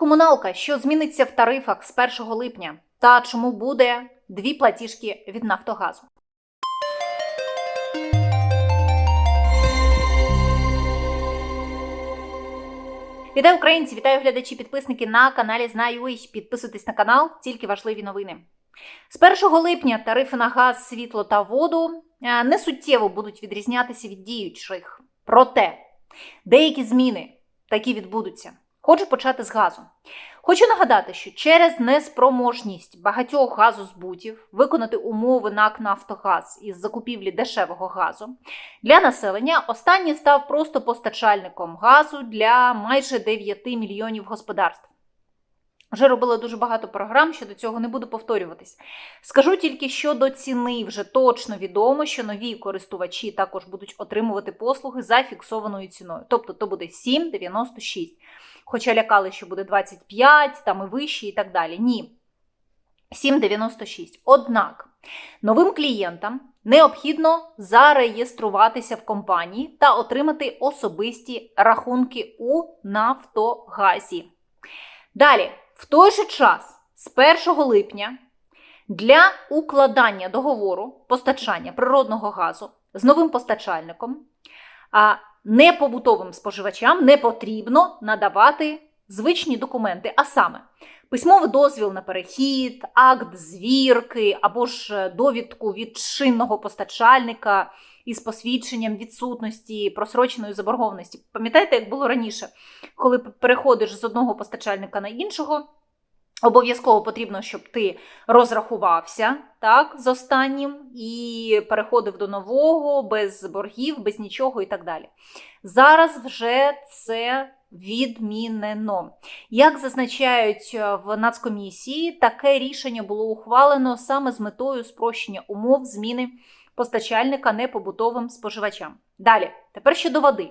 Комуналка, що зміниться в тарифах з 1 липня, та чому буде дві платіжки від Нафтогазу. Вітаю українці, вітаю глядачі, підписники на каналі Знаю. Підписуйтесь на канал, тільки важливі новини. З 1 липня тарифи на газ, світло та воду е, не суттєво будуть відрізнятися від діючих. Проте деякі зміни такі відбудуться. Хочу почати з газу. Хочу нагадати, що через неспроможність багатьох газозбутів виконати умови НАК «Нафтогаз» із закупівлі дешевого газу для населення останній став просто постачальником газу для майже 9 мільйонів господарств. Вже робила дуже багато програм, щодо цього не буду повторюватись. Скажу тільки щодо ціни, вже точно відомо, що нові користувачі також будуть отримувати послуги за фіксованою ціною. Тобто то буде 7,96. Хоча лякали, що буде 25, там і вище, і так далі. Ні. 7,96. Однак новим клієнтам необхідно зареєструватися в компанії та отримати особисті рахунки у Нафтогазі. Далі, в той же час, з 1 липня, для укладання договору постачання природного газу з новим постачальником непобутовим споживачам не потрібно надавати звичні документи, а саме письмовий дозвіл на перехід, акт звірки або ж довідку від чинного постачальника із посвідченням відсутності просроченої заборгованості. Пам'ятаєте, як було раніше, коли переходиш з одного постачальника на іншого? Обов'язково потрібно, щоб ти розрахувався так, з останнім і переходив до нового, без боргів, без нічого і так далі. Зараз вже це відмінено. Як зазначають в Нацкомісії, таке рішення було ухвалено саме з метою спрощення умов зміни постачальника непобутовим споживачам. Далі, тепер щодо води.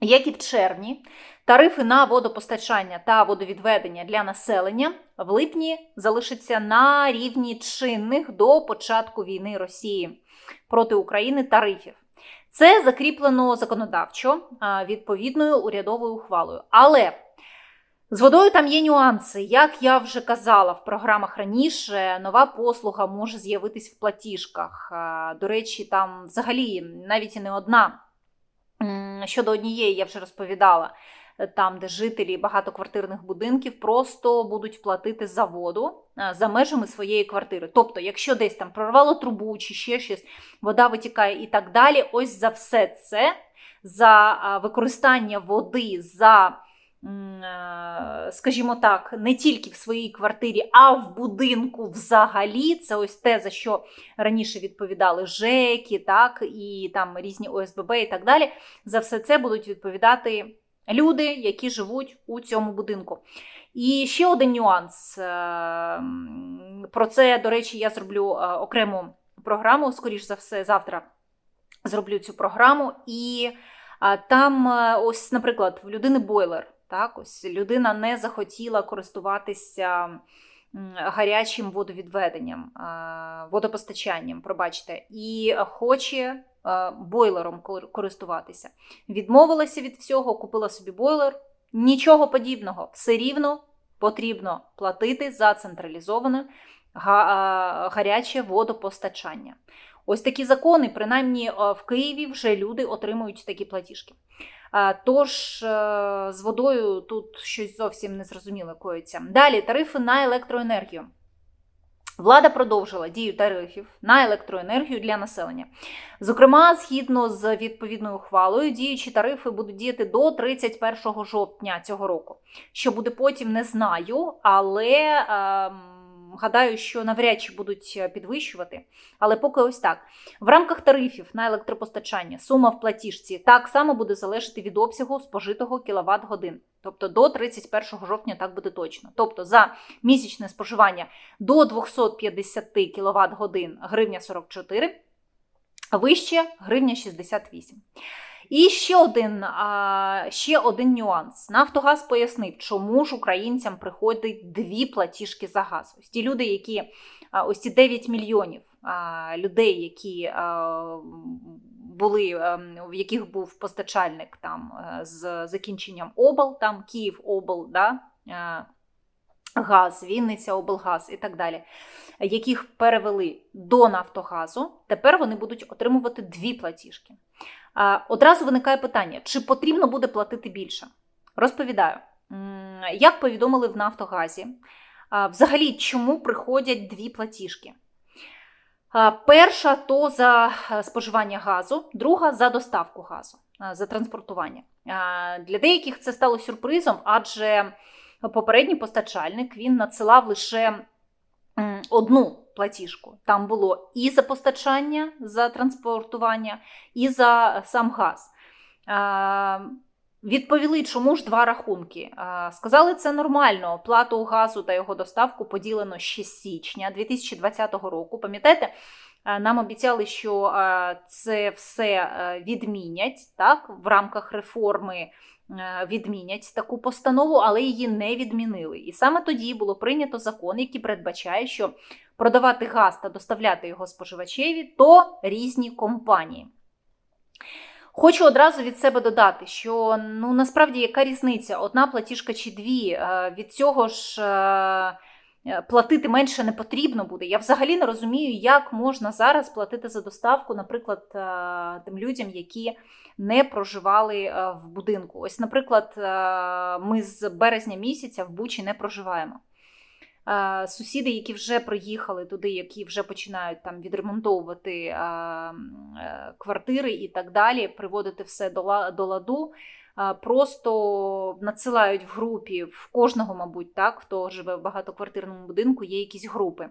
Як і в червні, тарифи на водопостачання та водовідведення для населення в липні залишаться на рівні чинних до початку війни Росії проти України тарифів. Це закріплено законодавчо відповідною урядовою ухвалою. Але з водою там є нюанси. Як я вже казала в програмах раніше, нова послуга може з'явитись в платіжках. До речі, там взагалі навіть і не одна. Щодо однієї, я вже розповідала, там, де жителі багатоквартирних будинків просто будуть платити за воду за межами своєї квартири. Тобто, якщо десь там прорвало трубу чи ще щось, вода витікає і так далі, ось за все це, за використання води, за скажімо так, не тільки в своїй квартирі, а в будинку взагалі. Це ось те, за що раніше відповідали ЖЕКи, так, і там різні ОСББ і так далі. За все це будуть відповідати люди, які живуть у цьому будинку. І ще один нюанс. Про це, до речі, я зроблю окрему програму, скоріш за все, завтра зроблю цю програму. І там, ось, наприклад, в людини бойлер. Так, ось людина не захотіла користуватися гарячим водовідведенням, водопостачанням, пробачте, і хоче бойлером користуватися. Відмовилася від всього, купила собі бойлер. Нічого подібного, все рівно потрібно платити за централізоване гаряче водопостачання. Ось такі закони, принаймні в Києві, вже люди отримують такі платіжки. Тож з водою тут щось зовсім незрозуміле коїться. Далі тарифи на електроенергію. Влада продовжила дію тарифів на електроенергію для населення. Зокрема, згідно з відповідною ухвалою, діючі тарифи будуть діяти до 31 жовтня цього року. Що буде потім, не знаю, але. Е гадаю, що навряд чи будуть е, підвищувати. Але поки ось так. В рамках тарифів на електропостачання сума в платіжці так само буде залежати від обсягу спожитого кіловат годин. Тобто до 31 жовтня так буде точно. Тобто за місячне споживання до 250 кВт годин гривня 44, а вище гривня 68. І ще один ще один нюанс. Нафтогаз пояснив, чому ж українцям приходить дві платіжки за газ. Ось ті люди, які ось ці 9 мільйонів людей, які були, в яких був постачальник там з закінченням обл, там Київ обл, да, е, Газ, Вінниця, облгаз і так далі, яких перевели до Нафтогазу, тепер вони будуть отримувати дві платіжки. Одразу виникає питання: чи потрібно буде платити більше? Розповідаю, як повідомили в Нафтогазі, взагалі, чому приходять дві платіжки? Перша то за е, споживання газу, друга за доставку газу, за транспортування. Для деяких це стало сюрпризом, адже попередній постачальник він надсилав лише одну платіжку. Там було і за постачання, за транспортування, і за сам газ. Відповіли, чому ж два рахунки. Сказали, це нормально. Оплату газу та його доставку поділено ще з січня 2020 року. Пам'ятаєте, нам обіцяли, що це все е, відмінять так, в рамках реформи. е, Відмінять таку постанову, але її не відмінили. І саме тоді було прийнято закон, який передбачає, що продавати газ та доставляти його споживачеві то різні компанії. Хочу одразу від себе додати, що ну насправді яка різниця? Одна платіжка чи дві. Е, Від цього ж е, е, платити менше не потрібно буде. Я взагалі не розумію, як можна зараз платити за доставку, наприклад, тим людям, які не проживали в будинку. Ось, наприклад, ми з березня місяця в Бучі не проживаємо. Е, Сусіди, які вже приїхали туди, які вже починають там відремонтовувати е, е, квартири і так далі, приводити все до ладу, просто надсилають в групі в кожного, мабуть, так, хто живе в багатоквартирному будинку, є якісь групи.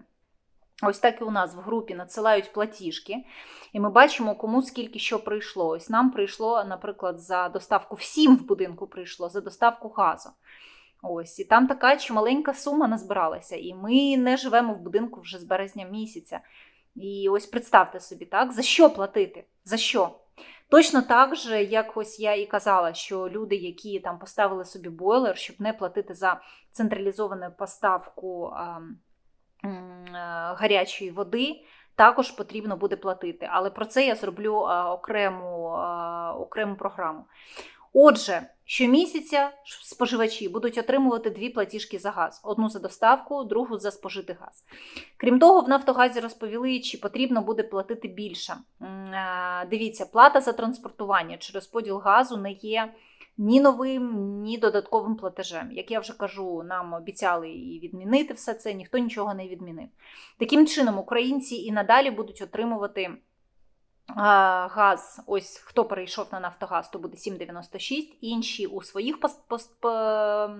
Ось так і у нас в групі надсилають платіжки, і ми бачимо, кому скільки що прийшло. Ось нам прийшло, наприклад, за доставку всім в будинку прийшло за доставку газу. Ось, і там така чималенька сума назбиралася, і ми не живемо в будинку вже з березня місяця. І ось представте собі, так, за що платити? За що? Точно так же, як ось я і казала, що люди, які там поставили собі бойлер, щоб не платити за централізовану поставку а, м, е, гарячої води, також потрібно буде платити. Але про це я зроблю а, окрему, а, окрему програму. Отже, щомісяця споживачі будуть отримувати дві платіжки за газ: одну за доставку, другу за спожитий газ. Крім того, в Нафтогазі розповіли, чи потрібно буде платити більше. Е, Дивіться, плата за транспортування чи розподіл газу не є ні новим, ні додатковим платежем. Як я вже кажу, нам обіцяли і відмінити все це, ніхто нічого не відмінив. Таким чином, українці і надалі будуть отримувати. Газ, ось хто перейшов на Нафтогаз, то буде 7,96, інші у своїх пост, пост, по-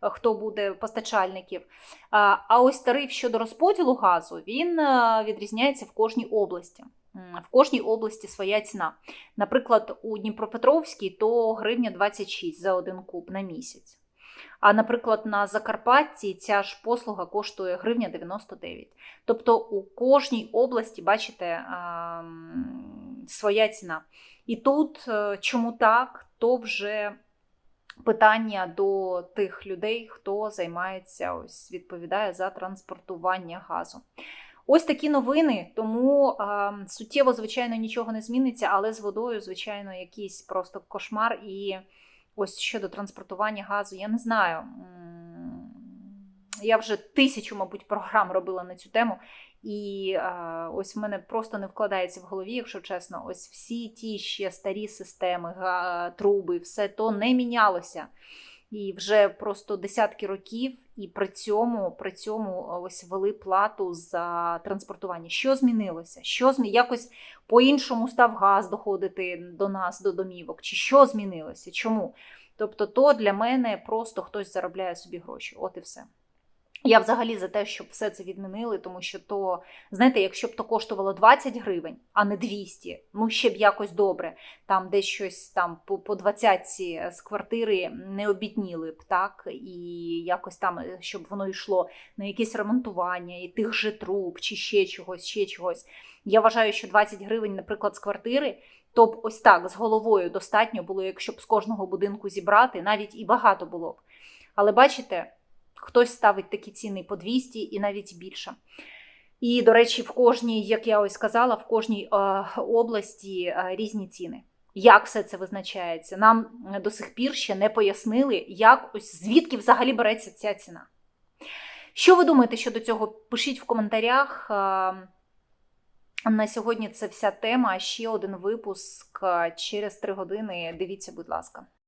хто буде постачальників. А, а ось тариф щодо розподілу газу він е, відрізняється в кожній області. В кожній області своя ціна. Наприклад, у Дніпропетровській то гривня 26 за один куб на місяць. А, наприклад, на Закарпатті ця ж послуга коштує гривня 99. Тобто у кожній області, бачите, своя ціна. І тут е, чому так, то вже питання до тих людей, хто займається, ось відповідає за транспортування газу. Ось такі новини, тому е, суттєво, звичайно, нічого не зміниться, але з водою, звичайно, якийсь просто кошмар. І ось щодо транспортування газу, я не знаю. Я вже тисячу, мабуть, програм робила на цю тему. І е, ось в мене просто не вкладається в голові, якщо чесно, ось всі ті ще старі системи, га, труби, все то не мінялося. І вже просто десятки років, і при цьому, при цьому ось вели плату за транспортування. Що змінилося? Що змі... Якось по-іншому став газ доходити до нас, до домівок? Чи що змінилося? Чому? Тобто, то для мене просто хтось заробляє собі гроші. От і все. Я взагалі за те, щоб все це відмінили, тому що то, знаєте, якщо б то коштувало 20 гривень, а не 200, ну ще б якось добре. Там десь щось там по, по 20 з квартири не обідніли б, так, і якось там, е, щоб воно йшло на якесь ремонтування і тих же труб, чи ще чогось, ще чогось. Я вважаю, що 20 гривень, наприклад, з квартири, то б ось так з головою достатньо було, якщо б з кожного будинку зібрати, навіть і багато було б. Але бачите. Хтось ставить такі ціни по 200 і навіть більше. І, до речі, в кожній, як я ось сказала, в кожній е, області е, різні ціни. Як все це визначається? Нам е, до сих пір ще не пояснили, як ось звідки взагалі береться ця ціна. Що ви думаєте щодо цього? Пишіть в коментарях. А, На сьогодні це вся тема. Ще один випуск через три години. Дивіться, будь ласка.